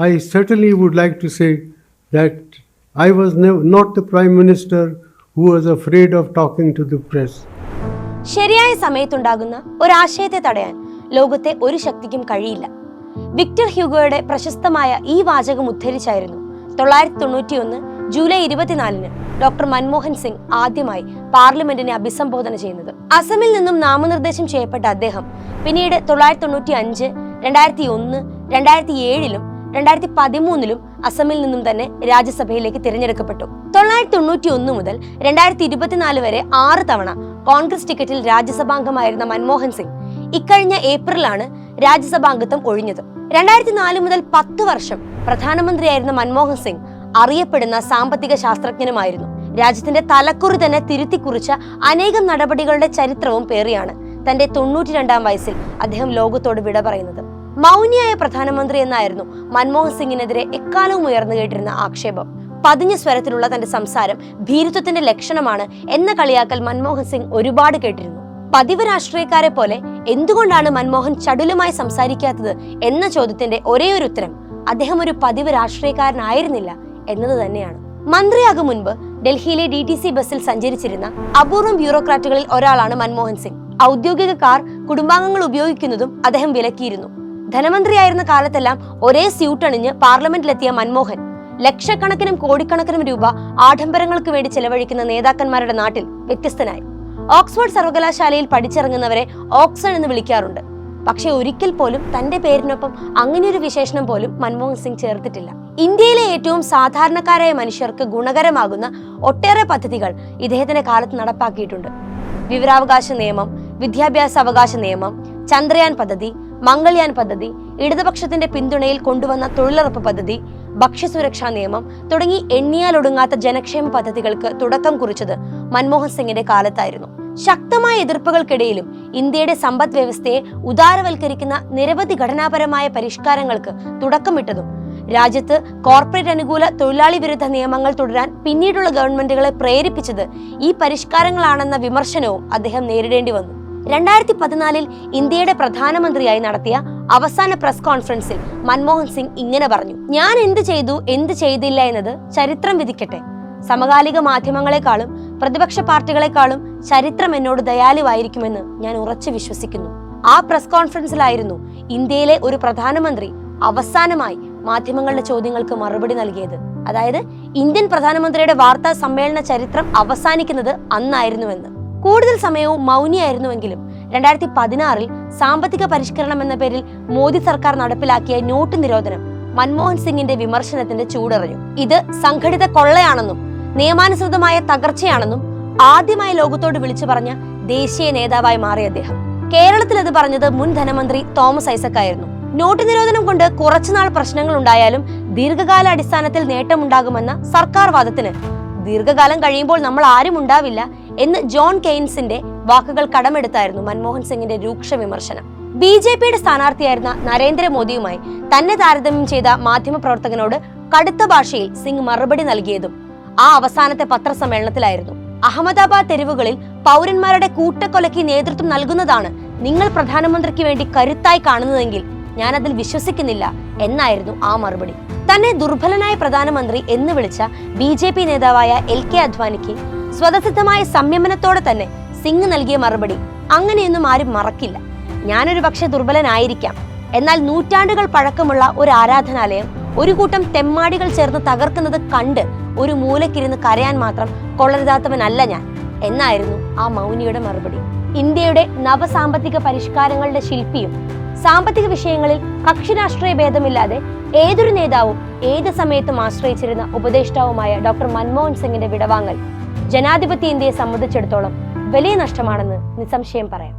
I certainly would like to say that I was not the Prime Minister who was afraid of talking to the press. ശരിയായ സമയത്തുണ്ടാകുന്ന ഒരാശയത്തെ തടയാൻ ലോകത്തെ ഒരു ശക്തിക്കും കഴിയില്ല Victor ഹ്യൂഗോയുടെ പ്രശസ്തമായ ഈ വാചകം ഉദ്ധരിച്ചായിരുന്നു തൊള്ളായിരത്തി തൊണ്ണൂറ്റി ഒന്ന് ജൂലൈ ഇരുപത്തിനാലിന് ഡോക്ടർ മൻമോഹൻ സിംഗ് ആദ്യമായി പാർലമെന്റിനെ അഭിസംബോധന ചെയ്യുന്നത് അസമിൽ നിന്നും നാമനിർദ്ദേശം ചെയ്യപ്പെട്ട അദ്ദേഹം പിന്നീട് തൊള്ളായിരത്തി തൊണ്ണൂറ്റി അഞ്ച് രണ്ടായിരത്തി ഒന്ന് രണ്ടായിരത്തി ഏഴിലും രണ്ടായിരത്തി പതിമൂന്നിലും അസമിൽ നിന്നും തന്നെ രാജ്യസഭയിലേക്ക് തിരഞ്ഞെടുക്കപ്പെട്ടു. തൊള്ളായിരത്തി തൊണ്ണൂറ്റി ഒന്ന് മുതൽ രണ്ടായിരത്തി ഇരുപത്തിനാല് വരെ ആറ് തവണ കോൺഗ്രസ് ടിക്കറ്റിൽ രാജ്യസഭാംഗമായിരുന്ന മൻമോഹൻ സിംഗ് ഇക്കഴിഞ്ഞ ഏപ്രിലാണ് രാജ്യസഭാംഗത്വം ഒഴിഞ്ഞത്. രണ്ടായിരത്തി നാല് മുതൽ പത്ത് വർഷം പ്രധാനമന്ത്രിയായിരുന്ന മൻമോഹൻ സിംഗ് അറിയപ്പെടുന്ന സാമ്പത്തിക ശാസ്ത്രജ്ഞനുമായിരുന്നു. രാജ്യത്തിന്റെ തലക്കുറി തന്നെ തിരുത്തി കുറിച്ച അനേകം നടപടികളുടെ ചരിത്രവും പേറിയാണ് തന്റെ തൊണ്ണൂറ്റി രണ്ടാം വയസ്സിൽ അദ്ദേഹം ലോകത്തോട് വിട പറയുന്നത്. മൗനിയായ പ്രധാനമന്ത്രി എന്നായിരുന്നു മൻമോഹൻ സിംഗിനെതിരെ എക്കാലവും ഉയർന്നു കേട്ടിരുന്ന ആക്ഷേപം. പതിഞ്ഞ സ്വരത്തിലുള്ള തന്റെ സംസാരം ഭീരുത്വത്തിന്റെ ലക്ഷണമാണ് എന്ന കളിയാക്കൽ മൻമോഹൻ സിംഗ് ഒരുപാട് കേട്ടിരുന്നു. പതിവ് രാഷ്ട്രീയക്കാരെ പോലെ എന്തുകൊണ്ടാണ് മൻമോഹൻ ചടുലമായി സംസാരിക്കാത്തത് എന്ന ചോദ്യത്തിന്റെ ഒരേ ഒരു ഉത്തരം അദ്ദേഹം ഒരു പതിവ് രാഷ്ട്രീയക്കാരനായിരുന്നില്ല എന്നത് തന്നെയാണ്. മന്ത്രിയാകും മുൻപ് ഡൽഹിയിലെ ഡി ടി സി ബസ്സിൽ സഞ്ചരിച്ചിരുന്ന അപൂർവം ബ്യൂറോക്രാറ്റുകളിൽ ഒരാളാണ് മൻമോഹൻ സിംഗ്. ഔദ്യോഗിക കാർ കുടുംബാംഗങ്ങൾ ഉപയോഗിക്കുന്നതും അദ്ദേഹം വിലക്കിയിരുന്നു. ധനമന്ത്രിയായിരുന്ന കാലത്തെല്ലാം ഒരേ സ്യൂട്ട് അണിഞ്ഞ് പാർലമെന്റിലെത്തിയ മൻമോഹൻ ലക്ഷക്കണക്കിനും കോടിക്കണക്കിനും രൂപ ആഡംബരങ്ങൾക്ക് വേണ്ടി ചെലവഴിക്കുന്ന നേതാക്കന്മാരുടെ നാട്ടിൽ വ്യത്യസ്തനായി. ഓക്സ്ഫോർഡ് സർവകലാശാലയിൽ പഠിച്ചിറങ്ങുന്നവരെ ഓക്സൺ എന്ന് വിളിക്കാറുണ്ട്. പക്ഷെ ഒരിക്കൽ പോലും തന്റെ പേരിനൊപ്പം അങ്ങനെയൊരു വിശേഷണം പോലും മൻമോഹൻ സിംഗ് ചേർത്തിട്ടില്ല. ഇന്ത്യയിലെ ഏറ്റവും സാധാരണക്കാരായ മനുഷ്യർക്ക് ഗുണകരമാകുന്ന ഒട്ടേറെ പദ്ധതികൾ ഇദ്ദേഹത്തിന്റെ കാലത്ത് നടപ്പാക്കിയിട്ടുണ്ട്. വിവരാവകാശ നിയമം വിദ്യാഭ്യാസ അവകാശ നിയമം ചന്ദ്രയാൻ പദ്ധതി മംഗൾയാൻ പദ്ധതി ഇടതുപക്ഷത്തിന്റെ പിന്തുണയിൽ കൊണ്ടുവന്ന തൊഴിലുറപ്പ് പദ്ധതി ഭക്ഷ്യസുരക്ഷാ നിയമം തുടങ്ങി എണ്ണിയാലൊടുങ്ങാത്ത ജനക്ഷേമ പദ്ധതികൾക്ക് തുടക്കം കുറിച്ചത് മൻമോഹൻ സിംഗിന്റെ കാലത്തായിരുന്നു. ശക്തമായ എതിർപ്പുകൾക്കിടയിലും ഇന്ത്യയുടെ സമ്പദ് വ്യവസ്ഥയെ ഉദാരവൽക്കരിക്കുന്ന നിരവധി ഘടനാപരമായ പരിഷ്കാരങ്ങൾക്ക് തുടക്കമിട്ടതും. രാജ്യത്ത് കോർപ്പറേറ്റ് അനുകൂല തൊഴിലാളി വിരുദ്ധ നിയമങ്ങൾ തുടരാൻ പിന്നീടുള്ള ഗവൺമെന്റുകളെ പ്രേരിപ്പിച്ചത് ഈ പരിഷ്കാരങ്ങളാണെന്ന വിമർശനവും അദ്ദേഹം നേരിടേണ്ടി വന്നു. രണ്ടായിരത്തി പതിനാലിൽ ഇന്ത്യയുടെ പ്രധാനമന്ത്രിയായി നടത്തിയ അവസാന പ്രസ് കോൺഫറൻസിൽ മൻമോഹൻ സിംഗ് ഇങ്ങനെ പറഞ്ഞു. ഞാൻ എന്ത് ചെയ്തു എന്ത് ചെയ്തില്ല എന്നത് ചരിത്രം വിധിക്കട്ടെ. സമകാലിക മാധ്യമങ്ങളെക്കാളും പ്രതിപക്ഷ പാർട്ടികളെക്കാളും ചരിത്രം എന്നോട് ദയാലുവായിരിക്കുമെന്ന് ഞാൻ ഉറച്ചു വിശ്വസിക്കുന്നു. ആ പ്രസ് കോൺഫറൻസിലായിരുന്നു ഇന്ത്യയിലെ ഒരു പ്രധാനമന്ത്രി അവസാനമായി മാധ്യമങ്ങളുടെ ചോദ്യങ്ങൾക്ക് മറുപടി നൽകിയത്. അതായത് ഇന്ത്യൻ പ്രധാനമന്ത്രിയുടെ വാർത്താ സമ്മേളന ചരിത്രം അവസാനിക്കുന്നത് അന്നായിരുന്നുവെന്ന്. കൂടുതൽ സമയവും മൗനിയായിരുന്നുവെങ്കിലും രണ്ടായിരത്തി പതിനാറിൽ സാമ്പത്തിക പരിഷ്കരണം എന്ന പേരിൽ മോദി സർക്കാർ നടപ്പിലാക്കിയ നോട്ട് നിരോധനം മൻമോഹൻ സിംഗിന്റെ വിമർശനത്തിന്റെ ചൂടറിഞ്ഞു. ഇത് സംഘടിത കൊള്ളയാണെന്നും നിയമാനുസൃതമായ തകർച്ചയാണെന്നും ആദ്യമായി ലോകത്തോട് വിളിച്ചു പറഞ്ഞ ദേശീയ നേതാവായി മാറിയ അദ്ദേഹം. കേരളത്തിൽ അത് പറഞ്ഞത് മുൻ ധനമന്ത്രി തോമസ് ഐസക് ആയിരുന്നു നോട്ട് നിരോധനം കൊണ്ട് കുറച്ചുനാൾ പ്രശ്നങ്ങൾ ഉണ്ടായാലും ദീർഘകാല അടിസ്ഥാനത്തിൽ നേട്ടമുണ്ടാകുമെന്ന സർക്കാർ വാദത്തിന് ദീർഘകാലം കഴിയുമ്പോൾ നമ്മൾ ആരും ഉണ്ടാവില്ല എന്ന് ജോൺ കെയ്ൻസിന്റെ വാക്കുകൾ കടമെടുത്തായിരുന്നു മൻമോഹൻ സിംഗിന്റെ രൂക്ഷ വിമർശനം. ബി ജെ പിയുടെ സ്ഥാനാർത്ഥിയായിരുന്ന നരേന്ദ്രമോദിയുമായി തന്നെ താരതമ്യം ചെയ്ത മാധ്യമപ്രവർത്തകനോട് കടുത്ത ഭാഷയിൽ സിംഗ് മറുപടി നൽകിയതും ആ അവസാനത്തെ പത്രസമ്മേളനത്തിലായിരുന്നു. അഹമ്മദാബാദ് തെരുവുകളിൽ പൗരന്മാരുടെ കൂട്ടക്കൊലയ്ക്ക് നേതൃത്വം നൽകുന്നതാണ് നിങ്ങൾ പ്രധാനമന്ത്രിക്ക് വേണ്ടി കരുത്തായി കാണുന്നതെങ്കിൽ ഞാൻ അതിൽ വിശ്വസിക്കുന്നില്ല എന്നായിരുന്നു ആ മറുപടി. തന്നെ ദുർബലനായ പ്രധാനമന്ത്രി എന്ന് വിളിച്ച ബി നേതാവായ എൽ കെ അദ്വാനിക്ക് സ്വതസിദ്ധമായ സംയമനത്തോടെ തന്നെ സിംഗ് നൽകിയ മറുപടി. അങ്ങനെയൊന്നും ആരും മറക്കില്ല. ഞാനൊരു പക്ഷെ ദുർബലനായിരിക്കാം. എന്നാൽ നൂറ്റാണ്ടുകൾ പഴക്കമുള്ള ഒരു ആരാധനാലയം ഒരു കൂട്ടം തെമ്മാടികൾ ചേർന്ന് തകർക്കുന്നത് കണ്ട് ഒരു മൂലക്കിരുന്ന് കരയാൻ മാത്രം കൊള്ളരുതാത്തവനല്ല ഞാൻ. എന്നായിരുന്നു ആ മൗനിയുടെ മറുപടി. ഇന്ത്യയുടെ നവസാമ്പത്തിക പരിഷ്കാരങ്ങളുടെ ശില്പിയും സാമ്പത്തിക വിഷയങ്ങളിൽ കക്ഷി രാഷ്ട്രീയ ഭേദമില്ലാതെ ഏതൊരു നേതാവും ഏത് സമയത്തും ആശ്രയിച്ചിരുന്ന ഉപദേഷ്ടാവുമായ ഡോക്ടർ മൻമോഹൻ സിംഗിന്റെ വിടവാങ്ങൽ ജനാധിപത്യ ഇന്ത്യയെ സംബന്ധിച്ചിടത്തോളം വലിയ നഷ്ടമാണെന്ന് നിസ്സംശയം പറയാം.